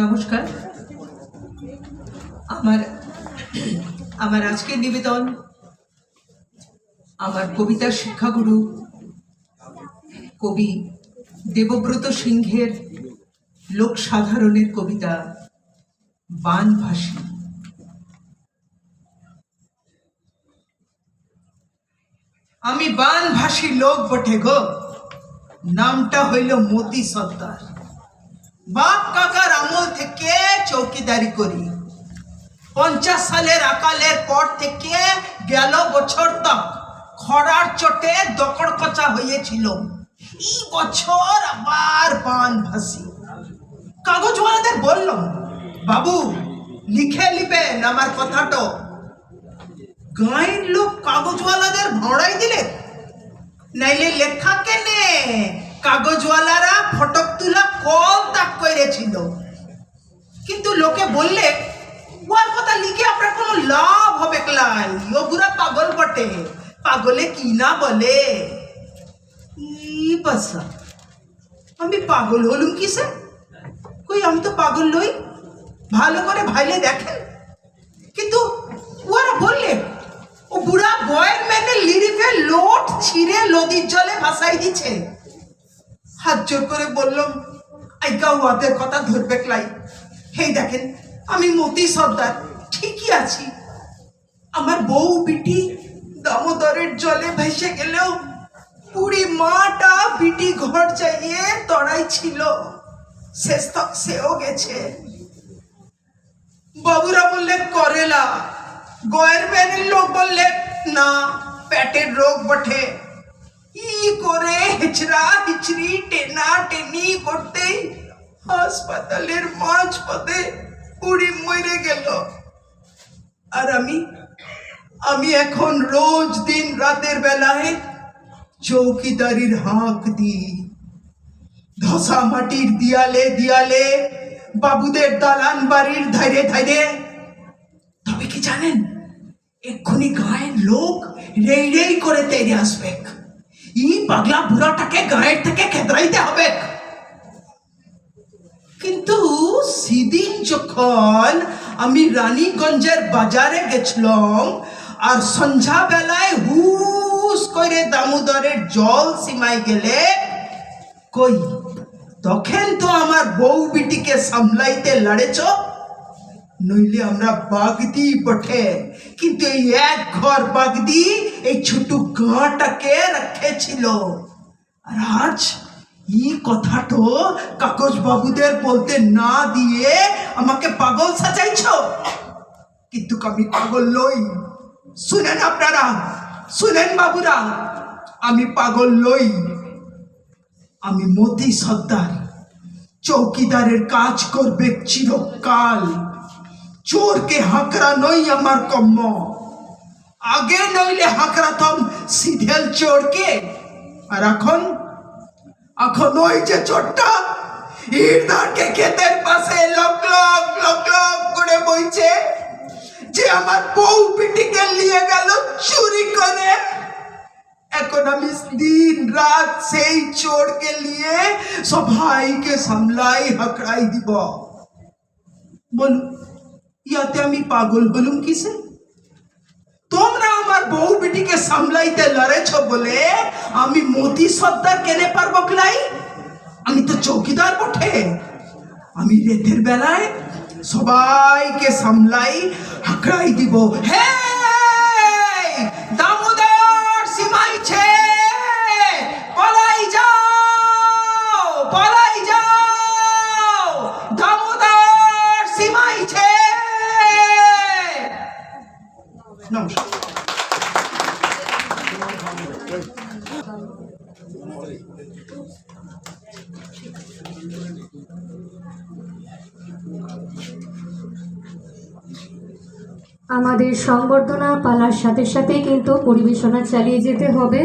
নমস্কার। আমার আমার আজকের নিবেদন, আমার কবিতার শিক্ষাগুরু, কবি দেবব্রত সিংহের লোক সাধারণের কবিতা, বানভাসী। আমি বানভাসী লোক বটে গো, নামটা হইল মতি সর্দার। বাপ কাকার আমল থেকে চৌকিদারি করি। পঞ্চাশ সালের আকালের পর থেকে গেল বছর তক খরার চোটে দকড় কচা হয়েছিল। এই বছর আবার পান ভাসি। কাগজওয়ালাদের বললাম, বাবু, লিখে লিবেন আমার কথাটো। গাঁয়ের লোক কাগজওয়ালাদের ভাড়াই দিলে। নাইলে লেখা কেনে? কাগজওয়ালারা ফটক তুলা কম তাক করেছিল কিন্তু লোকে বললে ওর কথা লিখে আপনার কোনো লাভ হবে ও বুড়া পাগল বটে। পাগলে কি না বলে? আমি পাগল হলুম কিসে? কই আমি তো পাগল নই। ভালো করে ভাইলে দেখেন। কিন্তু ওরা বললে, ও বুড়া বয়ের মেনে লিরিফে লোট ছিঁড়ে নদীর জলে ভাসাই দিচ্ছে হাত জোর করে বললাম, আইকা ওদের কথা ধরবে ক্লাই হেই দেখেন, আমি মতি সর্দার, ঠিকই আছি। আমার বউ বিটি দামোদরের জলে ভেসে গেলেও পুরি মাটা বিটি ঘর চাইয়ে তড়াই ছিল। শেষ তক সেও গেছে। বাবুরা বললে করেলা গয়ের ব্যানের লোক বললে, না, পেটের রোগ বটে। ই করে হিচড়া হিচড়ি টেনা টেনি করতেই হাসপাতালের মাঝ পথে মরে গেল। আর আমি আমি এখন রোজ দিন রাতের বেলায় চৌকিদারির হাঁক দিই। ধসা মাটির দিয়ালে দিয়ালে বাবুদের দালান বাড়ির ধাইরে ধাইরে। তবে কি জানেন, এক্ষুনি গায়ের লোক রেই রেই করে তেড়ে আসবে ই পাগলা বুড়াটাকে গায়ের থেকে খেদরাইতে হবে কিন্তু সেদিন যখন আমি রানীগঞ্জের বাজারে গেছিলাম আর সন্ধ্যা বেলায় হুস করে দামোদরের জল সীমায় গেলে, কই, তখন তো আমার বউ বিটিকে সামলাইতে লড়েছ? নইলে আমরা বাগদি বটে। কিন্তু এই এক ঘর বাগদি এই ছোট গাঁটাকে রেখেছিল। আর আজ এই কথাটো কাগজ বাবুদের বলতে না দিয়ে আমাকে পাগল সাজাইছ? কিন্তু আমি পাগল লই শুনেন আপনারা, শুনেন বাবুরা, আমি পাগল লই আমি মতি সর্দার, চৌকিদারের কাজ করবে চিরকাল। চোরকে হাঁকড়া নই আমার কম্ম। আগে নইলে হাঁকড়াতাম সিধেল চোরকে, আর এখন এখন ওই যে চোরটা ইরদারকে ক্ষেতের পাশে লক লক লক লক করে বইছে যে আমার বউ পিটিকে নিয়ে গেল চুরি করে। এখন আমি দিন রাত সেই চোরকে নিয়ে সবাইকে সামলাই হাকড়াই দিব। বলুন, ইয়াতে আমি পাগল বলুম কিসে? বেটিকে সামলাইতে লড়েছ বলে আমি মোদি সর্দার কেনে পারব ক্লাই আমি তো চৌকিদার বটে। আমি রেতের বেলায় সবাইকে সামলাই হাকড়াই দিব। হে দামোদর সীমাইছে যাও, পলাই যাও দামোদর সীমাইছে নমস্কার আমাদের সংবর্ধনা পালার সাথে সাথে কিন্তু পরিবেশনা চালিয়ে যেতে হবে।